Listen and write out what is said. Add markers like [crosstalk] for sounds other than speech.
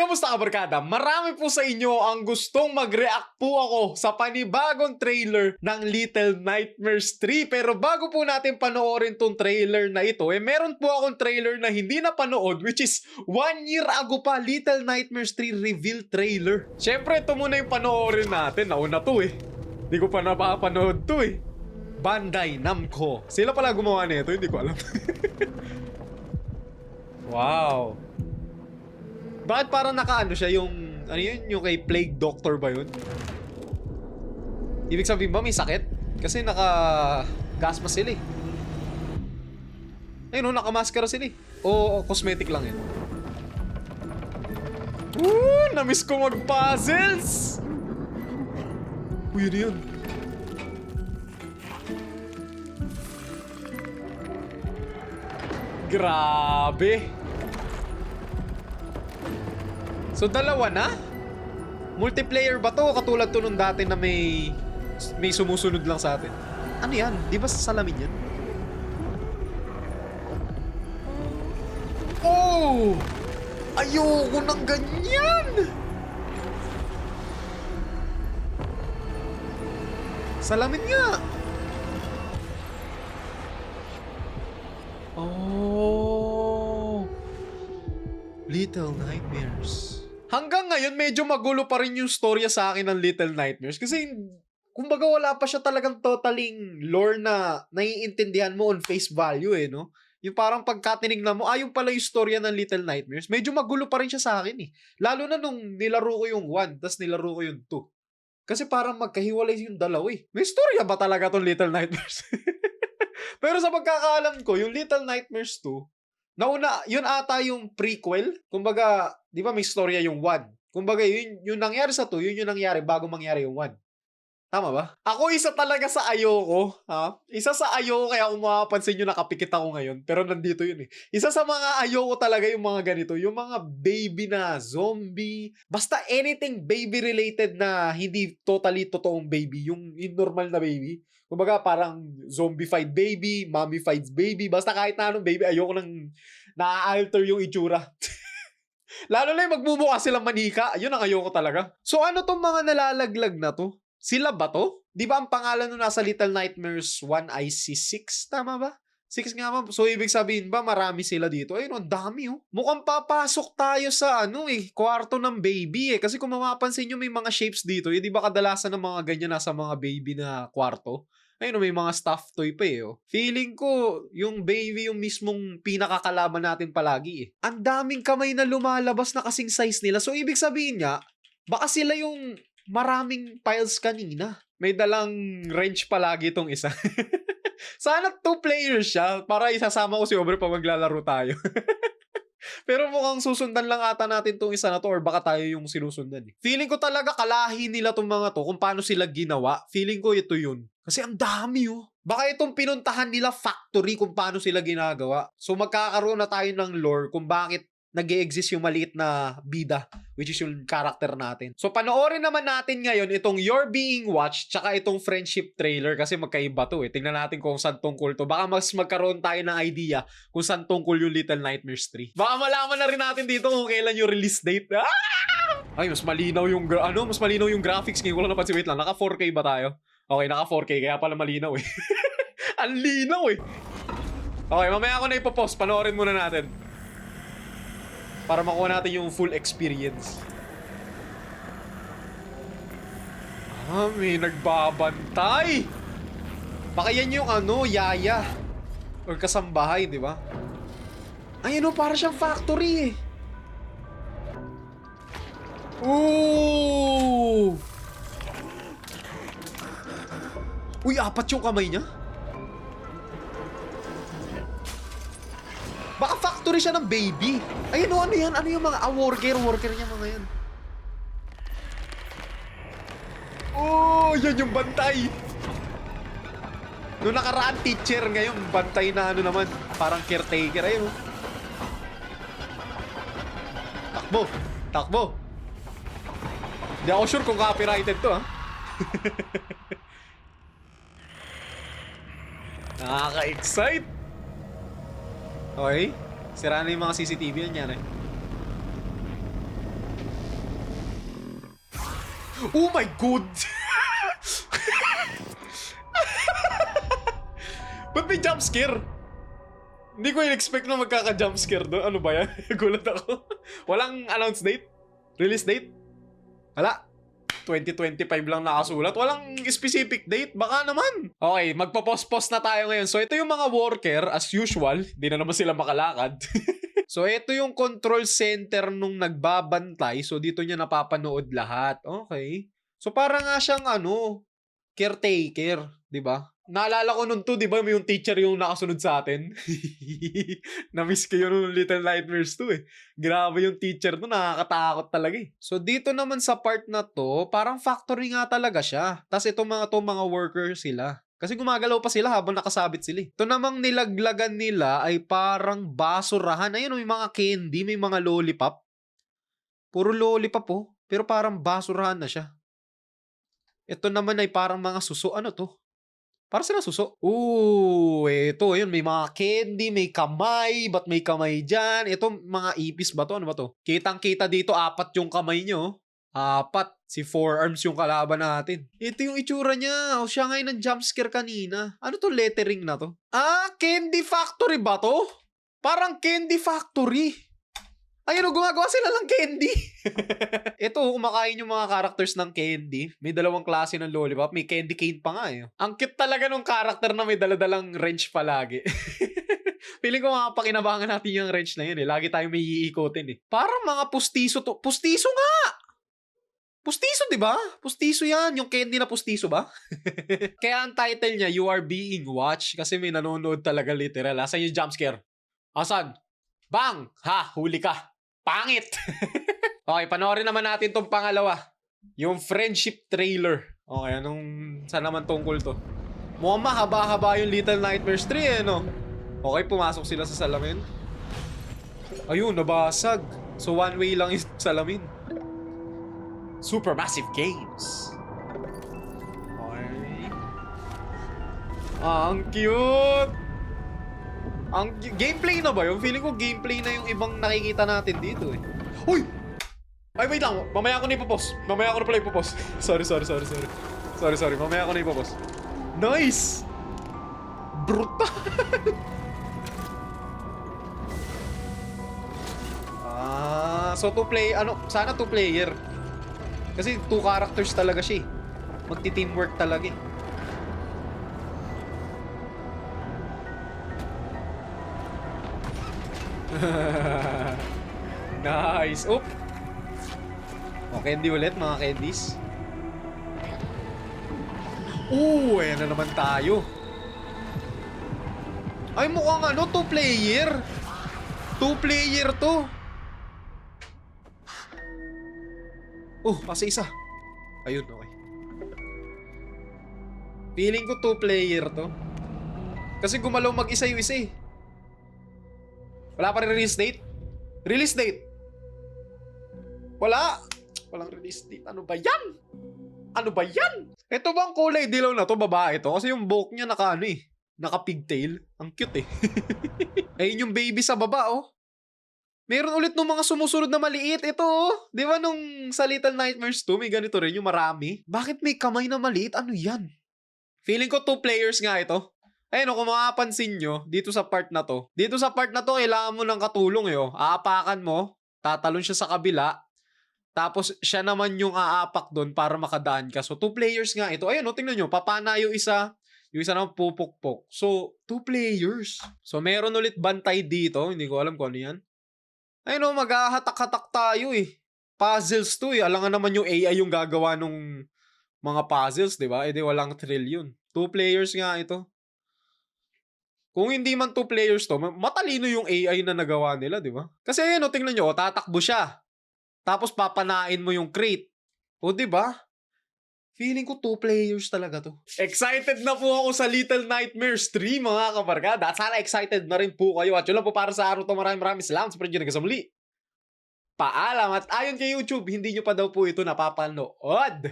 Kamusta ka barkada? Marami po sa inyo ang gustong mag-react po ako sa panibagong trailer ng Little Nightmares 3. Pero bago po natin panoorin tong trailer na ito, eh meron po akong trailer na hindi napanood which is one year ago pa Little Nightmares 3 reveal trailer. Siyempre ito muna yung panoorin natin. Nauna to eh. Hindi ko pa napapanood to eh. Bandai Namco. Sila pala gumawa nito, hindi ko alam. [laughs] wow. Bakit parang nakaano siya yung ano yun yung kay Plague Doctor ba yun? Ibig sabihin ba may sakit? Kasi naka gas mask sila eh. Ayun oh, nakamaskara sila eh. O, o cosmetic lang yun. Woo! Namiss ko mag-puzzles! Uy, yun yun. Grabe! So dalawa na? Multiplayer ba to? Katulad to nung dati na may may sumusunod lang sa atin. Ano yan? Di ba sa salamin yan? Oh! Ayoko ng ganyan! Salamin nga! Oh! Little Nightmares. Hanggang ngayon, medyo magulo pa rin yung storya sa akin ng Little Nightmares. Kasi, kumbaga wala pa siya talagang totaling lore na naiintindihan mo on face value eh, no? Yung parang pagka tinignan mo, ayun pala yung storya ng Little Nightmares. Medyo magulo pa rin siya sa akin eh. Lalo na nung nilaro ko yung 1, tas nilaro ko yung 2. Kasi parang magkahiwalay yung dalawa eh. May storya ba talaga tong Little Nightmares? [laughs] Pero sa pagkakaalam ko, yung Little Nightmares 2, nauna, yun ata yung prequel. Kumbaga, di ba may storya yung 1? Kumbaga, yun, yung nangyari sa 2, yun yung nangyari bago mangyari yung 1. Tama ba? Ako isa talaga sa ayoko, ha? Isa sa ayoko kaya kung makapansin nyo nakapikit ako ngayon. Pero nandito yun eh. Isa sa mga ayoko talaga yung mga ganito. Yung mga baby na zombie. Basta anything baby related na hindi totally totoong baby. Yung, yung normal na baby. Kumbaga parang zombified baby, mummified baby. Basta kahit na anong baby, ayoko nang na-alter yung itsura. [laughs] Lalo na yung magbubuka silang manika. Yun ang ayoko talaga. So ano tong mga nalalaglag na to? Sila ba to? Di ba ang pangalan nung nasa Little Nightmares 1 ay si 6? Tama ba? 6 nga ba? So, ibig sabihin ba, marami sila dito? Ayun, ang dami oh. Mukhang papasok tayo sa ano eh, kwarto ng baby eh. Kasi kung mapapansin nyo, may mga shapes dito. Eh, di ba kadalasan ng mga ganyan nasa mga baby na kwarto? Ayun, oh, may mga stuffed toy pa eh. Oh. Feeling ko, yung baby yung mismong pinakakalaban natin palagi eh. Ang daming kamay na lumalabas na kasing size nila. So, ibig sabihin nga, baka sila yung maraming piles kanina. May dalang wrench palagi itong isa. [laughs] Sana two players siya para isasama ko si Obre pa maglalaro tayo. [laughs] Pero mukhang susundan lang ata natin tong isa na to or baka tayo yung sinusundan eh. Feeling ko talaga kalahi nila tong mga to kung paano sila ginawa. Feeling ko ito yun. Kasi ang dami oh. Baka itong pinuntahan nila factory kung paano sila ginagawa. So magkakaroon na tayo ng lore kung bakit nag exist yung maliit na bida, which is yung character natin. So, panoorin naman natin ngayon itong You're Being Watched, tsaka itong friendship trailer kasi magkaiba to eh. Tingnan natin kung saan tungkol to. Baka mas magkaroon tayo ng idea kung saan tungkol yung Little Nightmares 3. Baka malaman na rin natin dito kung kailan yung release date. Ah! [laughs] Ay, mas malinaw yung, ano, mas malinaw yung graphics. Ngayon ko lang napansin, wait lang, naka 4K ba tayo? Okay, naka 4K, kaya pala malinaw eh. [laughs] Ang linaw eh. Okay, mamaya ako na ipopost. Panoorin muna natin para makuha natin yung full experience. Ah, may nagbabantay! Baka yan yung ano, yaya. Or kasambahay, di ba? Ayun o, para siyang factory eh. Ooh! Uy, apat yung kamay niya? Baka factory siya ng baby. Ayun o, ano yan? Ano yung mga ah, worker, worker niya mga yan. Oh, yan yung bantay. Noong nakaraan teacher, ngayon bantay na ano naman, parang caretaker. Ayun o. Takbo, takbo. Hindi ako sure kung copyrighted to ha. [laughs] Nakaka-excite. Okay. Sira na yung mga CCTV niyan eh. Oh my god! [laughs] Ba't may jump scare? Hindi ko in-expect na magkaka-jump scare doon. Ano ba yan? [laughs] Gulat ako. Walang announce date? Release date? Wala. 2025 lang nakasulat. Walang specific date. Baka naman. Okay, magpo-post-post na tayo ngayon. So, ito yung mga worker, as usual. Hindi na naman sila makalakad. [laughs] so, ito yung control center nung nagbabantay. So, dito niya napapanood lahat. Okay. So, para nga siyang ano, caretaker. 'di ba? Naalala ko nun to, di ba? May yung teacher yung nakasunod sa atin. [laughs] Na-miss ko yun nung Little Nightmares 2 eh. Grabe yung teacher to, nakakatakot talaga eh. So dito naman sa part na to, parang factory nga talaga siya. Tapos itong mga to, mga worker sila. Kasi gumagalaw pa sila habang nakasabit sila. eh. Ito namang nilaglagan nila ay parang basurahan. Ayun, may mga candy, may mga lollipop. Puro lollipop oh. Pero parang basurahan na siya. Ito naman ay parang mga suso. Ano to? Para sila suso. Ooh, ito, yun, may mga candy, may kamay, ba't may kamay dyan? Ito, mga ipis ba to? Ano ba to? Kitang-kita dito, apat yung kamay nyo. Apat. Si forearms yung kalaban natin. Ito yung itsura niya. O siya ngayon ng jumpscare kanina. Ano to lettering na to? Ah, Candy Factory ba to? Parang Candy Factory. Ayun o, gumagawa sila ng candy. [laughs] Ito, kumakain yung mga characters ng candy. May dalawang klase ng lollipop. May candy cane pa nga eh. Ang cute talaga nung character na may daladalang wrench palagi. [laughs] Feeling ko mga pakinabangan natin yung wrench na yun eh. Lagi tayong may iikotin eh. Parang mga pustiso to. Pustiso nga! Pustiso, di ba? Pustiso yan. Yung candy na pustiso ba? [laughs] Kaya ang title niya, You Are Being Watched. Kasi may nanonood talaga literal. Asan yung jump scare? Asan? Bang! Ha! Huli ka! Pangit! [laughs] okay, panoorin naman natin tong pangalawa. Yung friendship trailer. Okay, anong... Saan naman tungkol to? Mukhang mahaba-haba yung Little Nightmares 3 eh, no? Okay, pumasok sila sa salamin. Ayun, nabasag. So, one way lang yung [laughs] salamin. Supermassive Games. Okay. Ah, ang cute! Ang gameplay na ba yun? Feeling ko gameplay na yung ibang nakikita natin dito eh. Uy! Ay, wait lang. Mamaya ako na ipopos. Mamaya ako na pala ipopos. [laughs] sorry, sorry, sorry, sorry. Sorry, sorry. Mamaya ako na ipopos. Nice! Brutal! [laughs] ah, so to play, ano, sana two player. Kasi two characters talaga siya eh. Magti-teamwork talaga eh. [laughs] nice. Oop. O, candy ulit, mga candies. Ooh, ayan na naman tayo. Ay, mukhang ano, two-player. Two-player to. Oh, kasi isa. Ayun, okay. Feeling ko two-player to. Kasi gumalaw mag-isa yung isa eh. Wala pa rin release date? Release date? Wala. Walang release date. Ano ba yan? Ano ba yan? Ito bang kulay dilaw na to? Babae to? Kasi yung buhok niya naka ano eh. Naka pigtail. Ang cute eh. [laughs] Ayun yung baby sa baba oh. Meron ulit nung mga sumusunod na maliit. Ito oh. Di ba nung sa Little Nightmares 2, may ganito rin yung marami. Bakit may kamay na maliit? Ano yan? Feeling ko two players nga ito. Ayun, kung makapansin nyo, dito sa part na to, dito sa part na to, kailangan mo ng katulong eh. oh. Aapakan mo, tatalon siya sa kabila, tapos siya naman yung aapak doon para makadaan ka. So, two players nga ito. Ayun, oh, tingnan nyo, papana yung isa, yung isa naman pupukpok. So, two players. So, meron ulit bantay dito. Hindi ko alam kung ano yan. Ayun, oh, maghahatak-hatak tayo eh. Puzzles to eh. Alangan naman yung AI yung gagawa nung mga puzzles, di ba? Eh di walang thrill yun. Two players nga ito. Kung hindi man two players to, ma- matalino yung AI na nagawa nila, di ba? Kasi ayun, oh, tingnan nyo, oh, tatakbo siya. Tapos papanain mo yung crate. O, di ba? Feeling ko two players talaga to. Excited na po ako sa Little Nightmares 3, mga kabarkada. At sana excited na rin po kayo. At yun lang po para sa araw to. Maraming maraming salamat sa pagdyo sa muli. Paalam. At ayon kay YouTube, hindi nyo pa daw po ito napapanood.